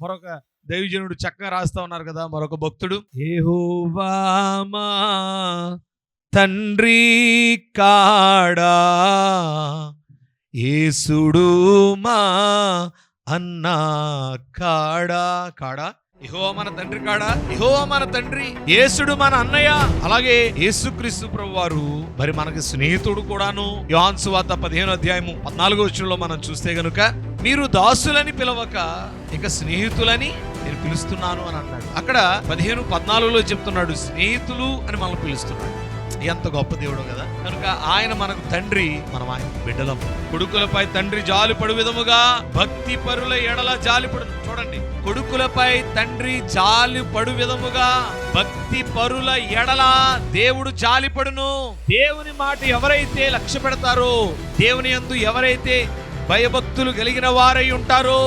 మరొక దైవజనుడు చక్కగా రాస్తా ఉన్నారు కదా మరొక భక్తుడు. యెహోవా మా తండ్రి కాడా? ఏసుడు మా అన్న కాడా? కాడా? ఇహో మన తండ్రి కాడా? ఇహో మన తండ్రి. యేసుడు మన అన్నయ్య. అలాగే యేసుక్రీస్తు ప్రభు వారు మరి మనకి స్నేహితుడు కూడాను. యోహాన్సు వార్త పదిహేను అధ్యాయము పద్నాలుగో వచ్చంలో మనం చూస్తే గనుక మీరు దాసులని పిలవక ఇక స్నేహితులని నేను పిలుస్తున్నాను అని అన్నాడు. అక్కడ పదిహేను పద్నాలుగులో చెప్తున్నాడు స్నేహితులు అని మనల్ని పిలుస్తున్నాడు. ఎంత గొప్ప దేవుడు కదా. కనుక ఆయన మనకు తండ్రి మనం ఆయన బిడ్డలం. కొడుకులపై తండ్రి జాలిపడు విధముగా భక్తి పరుల ఎడల జాలిపడు. చూడండి. కొడుకులపై తండ్రి జాలి పడు విధముగా భక్తి పరుల ఎడల దేవుడు జాలిపడును దేవుని మాట ఎవరైతే లక్ష్య పెడతారో దేవుని యందు ఎవరైతే భయభక్తులు కలిగిన వారై ఉంటారో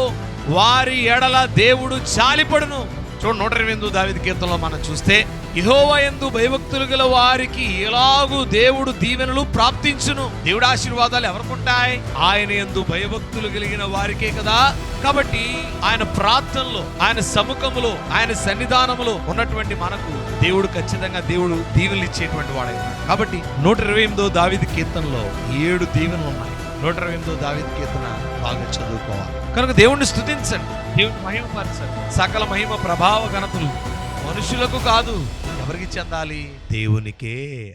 వారి ఎడల దేవుడు జాలిపడును చూడు నూట ఇరవై ఎనిమిది దావిది కీర్తనలో మనం చూస్తే ఇహోవా ఎందు భయభక్తులు గల వారికి ఎలాగూ దేవుడు దీవెనలు ప్రాప్తించును. దేవుడు ఆశీర్వాదాలు ఎవరికుంటాయి? ఆయన ఎందు భయభక్తులు కలిగిన వారికే కదా. కాబట్టి ఆయన ప్రార్థనలో ఆయన సముఖములో ఆయన సన్నిధానములో ఉన్నటువంటి మనకు దేవుడు ఖచ్చితంగా దేవుడు దీవెనలు ఇచ్చేటువంటి వాడే కాబట్టి నూట ఇరవై ఎనిమిదో దావిది కీర్తనలో ఏడు దీవెనలు ఉన్నాయి. నూట ఇరవై ఎనిమిదో దావిది కీర్తన బాగా చదువుకోవాలి. కనుక దేవుణ్ణి స్తుతించండి. దేవుని మహిమపరచండి. సకల మహిమ ప్రభావ ఘనతలు మనుషులకు కాదు ఎవరికి చెందాలి? దేవునికే.